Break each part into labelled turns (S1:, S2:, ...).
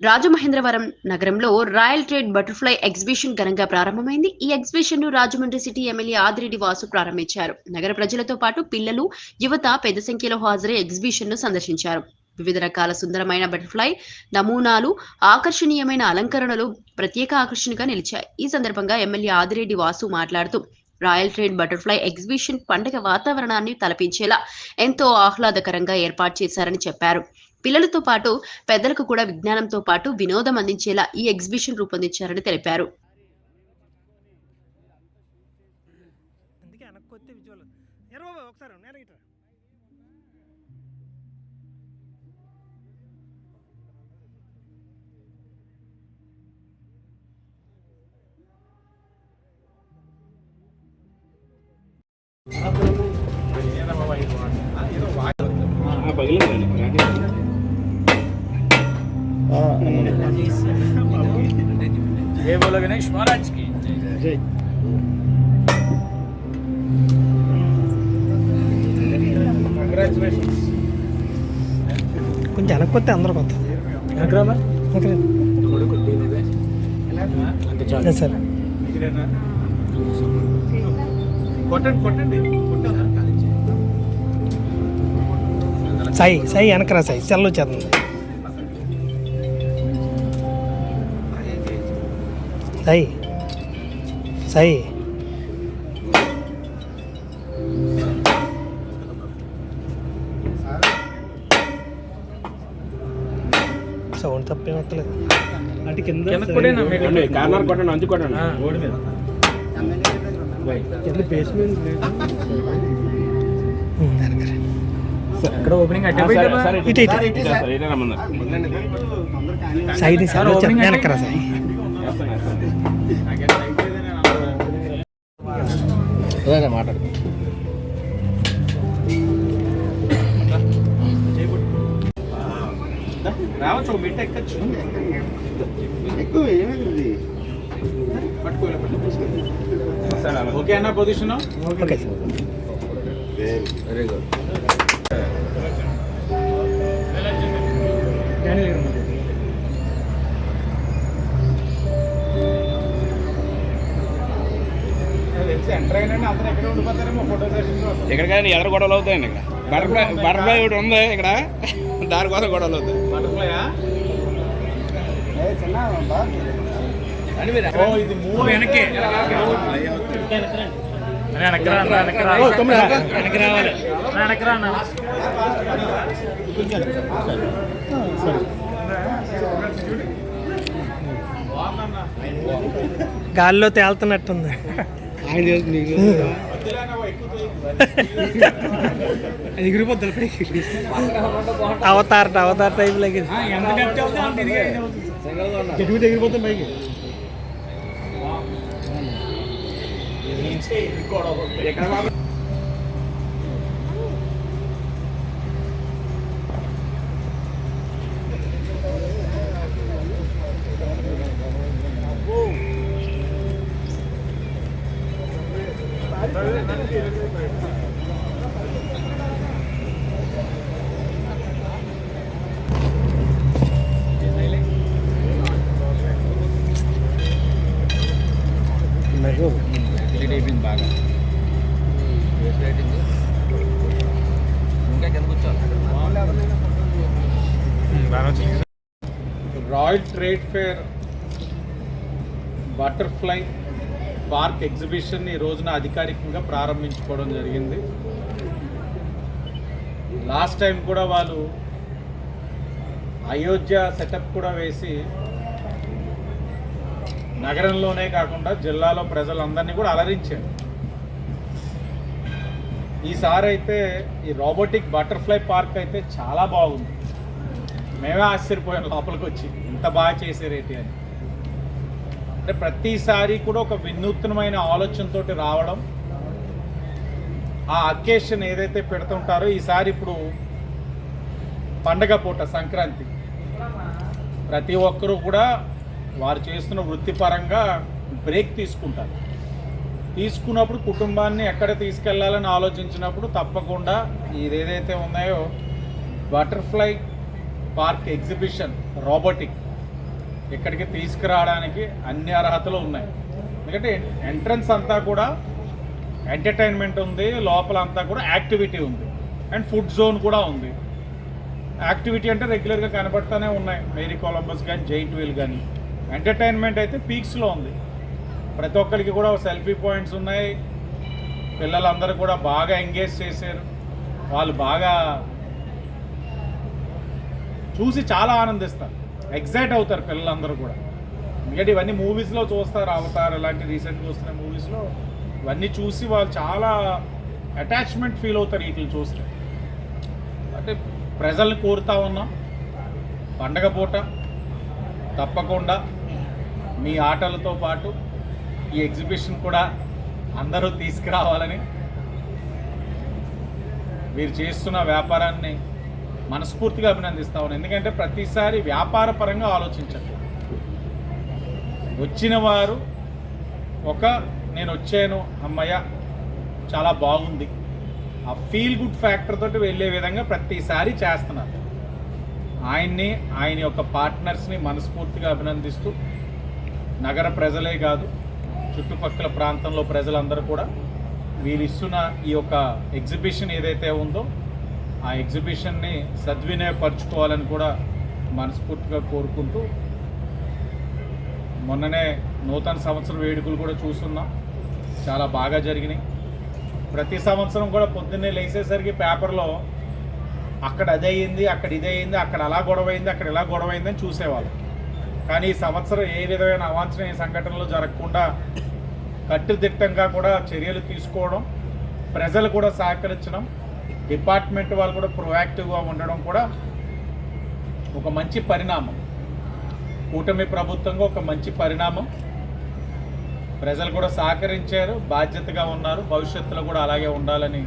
S1: రాజమహేంద్రవరం నగరంలో royal trade butterfly exhibition ఘనంగా ప్రారంభమైంది. ఈ ఎగ్జిబిషన్ను రాజమండ్రి సిటీ ఎమ్మెల్యే ఆదిరెడ్డి వాసు ప్రారంభించారు. నగర ప్రజలతో పాటు పిల్లలు యువత పెద్ద సంఖ్యలో హాజరై ఎగ్జిబిషన్ను సందర్శించారు. వివిధ రకాల సుందరమైన బటర్ఫ్లై నమూనాలు ఆకర్షణీయమైన అలంకరణలు ప్రత్యేక ఆకర్షణగా నిలిచాయి. ఈ సందర్భంగా ఎమ్మెల్యే ఆదిరెడ్డి వాసు మాట్లాడుతూ రాయల్ ట్రేడ్ బటర్ఫ్లై ఎగ్జిబిషన్ పండగ వాతావరణాన్ని తలపించేలా ఎంతో ఆహ్లాదకరంగా ఏర్పాటు చేశారని చెప్పారు. పిల్లలతో పాటు పెద్దలకు కూడా విజ్ఞానంతో పాటు వినోదం అందించేలా ఈ ఎగ్జిబిషన్ రూపొందించారని తెలిపారు.
S2: అందుకే
S3: జై బోలో
S2: కొంచెం వెనకపోతే అందరూ కొత్త సార్. సాయి సాయి వెనకరా సాయి. సెల్ వచ్చేస్తుంది. సాయి సాయి సౌండ్ తప్పేం వస్తలేదు అటు కింద
S4: కార్నర్ కొట్టండి అంచు కొట్టండి
S3: రోడ్డు మీద
S2: కింద బేస్మెంట్ వెనకరా
S3: ఎక్కడ ఓపెనింగ్ అడ్డే
S2: ఇటు ఇటు సాయి సార్ వెనకరా సాయి
S4: మాట్లాడు
S3: రావచ్చు బిట్ ఎక్కచ్చు.
S4: ఎక్కువ ఏమైంది?
S3: ఓకే అన్న పొజిషన్
S2: ఓకే
S4: వెరీ గుడ్ ఎక్కడికైనా ఎదర గొడవలు అవుతాయండి ఇక్కడ. బటర్ఫ్లై బటర్ఫ్లై ఒకటి ఉంది ఇక్కడ. దానికోసం గొడవలు అవుతాయి.
S3: బటర్ఫ్లైయా? ఓ ఇది మూవ్ వెనక్కి.
S2: గాల్లో తేలుతున్నట్టుంది. ఎగిరిపోద్ది అవతార్ అవతార్ టైప్ లాగా
S3: ఎంత గట్టి అవుతా
S2: పైకి
S4: బాగా. ఇంకా కింద
S3: royal trade fair butterfly park exhibition ఈ రోజున అధికారికంగా ప్రారంభించుకోవడం జరిగింది. లాస్ట్ టైం కూడా వాళ్ళు అయోధ్య సెటప్ కూడా వేసి నగరంలోనే కాకుండా జిల్లాలో ప్రజలందరినీ కూడా అలరించారు. ఈసారి అయితే ఈ రోబోటిక్ బటర్ఫ్లై పార్క్ అయితే చాలా బాగుంది. మేమే ఆశ్చర్యపోయాం లోపలికి వచ్చి ఇంత బాగా చేసేరేటి అని. అంటే ప్రతిసారి కూడా ఒక వినూత్నమైన ఆలోచనతో రావడం ఆ అకేషన్ ఏదైతే పెడుతుంటారో ఈసారి ఇప్పుడు పండగ పూట సంక్రాంతి. ప్రతి ఒక్కరూ కూడా వారు చేస్తున్న వృత్తిపరంగా బ్రేక్ తీసుకుంటారు. తీసుకున్నప్పుడు కుటుంబాన్ని ఎక్కడ తీసుకెళ్ళాలని ఆలోచించినప్పుడు తప్పకుండా ఇదేదైతే ఏదైతే ఉన్నాయో బటర్ఫ్లై పార్క్ ఎగ్జిబిషన్ రోబోటిక్ ఇక్కడికి తీసుకురావడానికి అన్ని అర్హతలు ఉన్నాయి. ఎందుకంటే ఎంట్రన్స్ అంతా కూడా ఎంటర్టైన్మెంట్ ఉంది లోపల అంతా కూడా యాక్టివిటీ ఉంది అండ్ ఫుడ్ జోన్ కూడా ఉంది. యాక్టివిటీ అంటే రెగ్యులర్గా కనబడుతూనే ఉన్నాయి. మేరీ కొలంబస్ కానీ జైంట్ వీల్ కానీ ఎంటర్టైన్మెంట్ అయితే పీక్స్లో ఉంది. ప్రతి ఒక్కరికి కూడా సెల్ఫీ పాయింట్స్ ఉన్నాయి. పిల్లలందరూ కూడా బాగా ఎంగేజ్ చేశారు. వాళ్ళు బాగా చూసి చాలా ఆనందిస్తారు. ఎగ్జైట్ అవుతారు పిల్లలందరూ కూడా. ఎందుకంటే ఇవన్నీ మూవీస్లో చూస్తారు. అవతార్ ఇలాంటి రీసెంట్గా వస్తున్న మూవీస్లో ఇవన్నీ చూసి వాళ్ళు చాలా అటాచ్మెంట్ ఫీల్ అవుతారు వీటిని చూస్తే. అంటే ప్రజల్ని కోరుతా ఉన్నాం. పండగ పూట తప్పకుండా మీ ఆటలతో పాటు ఈ ఎగ్జిబిషన్ కూడా అందరూ తీసుకురావాలని మీరు చేస్తున్న వ్యాపారాన్ని మనస్ఫూర్తిగా అభినందిస్తా ఉన్నాను. ఎందుకంటే ప్రతిసారి వ్యాపార పరంగా ఆలోచించండి. వచ్చిన వారు ఒక నేను వచ్చాను అమ్మయ్య చాలా బాగుంది. ఆ ఫీల్ గుడ్ ఫ్యాక్టర్ తోటి వెళ్ళే విధంగా ప్రతిసారి చేస్తున్నారు. ఆయన్ని ఆయన యొక్క పార్ట్నర్స్ని మనస్ఫూర్తిగా అభినందిస్తూ నగర ప్రజలే కాదు చుట్టుపక్కల ప్రాంతంలో ప్రజలందరూ కూడా వీరు ఇస్తున్న ఈ యొక్క ఎగ్జిబిషన్ ఏదైతే ఉందో ఆ ఎగ్జిబిషన్ని సద్వినియోగపరచుకోవాలని కూడా మనస్ఫూర్తిగా కోరుకుంటూ మొన్ననే నూతన సంవత్సరం వేడుకలు కూడా చూస్తున్నాం. చాలా బాగా జరిగినాయి. ప్రతి సంవత్సరం కూడా పొద్దున్నే లేచేసరికి పేపర్లో అక్కడ అది అయింది అక్కడ ఇది అయింది అక్కడ అలా గొడవ అయింది అక్కడ ఇలా గొడవ అయింది చూసేవాళ్ళు. కానీ ఈ సంవత్సరం ఏ విధమైన అవాంఛనీయ సంఘటనలు జరగకుండా కట్టుదిట్టంగా కూడా చర్యలు తీసుకోవడం ప్రజలు కూడా సహకరించడం డిపార్ట్మెంట్ వాళ్ళు కూడా ప్రొయాక్టివ్గా ఉండడం కూడా ఒక మంచి పరిణామం. కూటమి ప్రభుత్వంగా ఒక మంచి పరిణామం. ప్రజలు కూడా సహకరించారు బాధ్యతగా ఉన్నారు భవిష్యత్తులో కూడా అలాగే ఉండాలని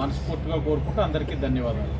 S3: మనస్ఫూర్తిగా కోరుకుంటూ అందరికీ ధన్యవాదాలు.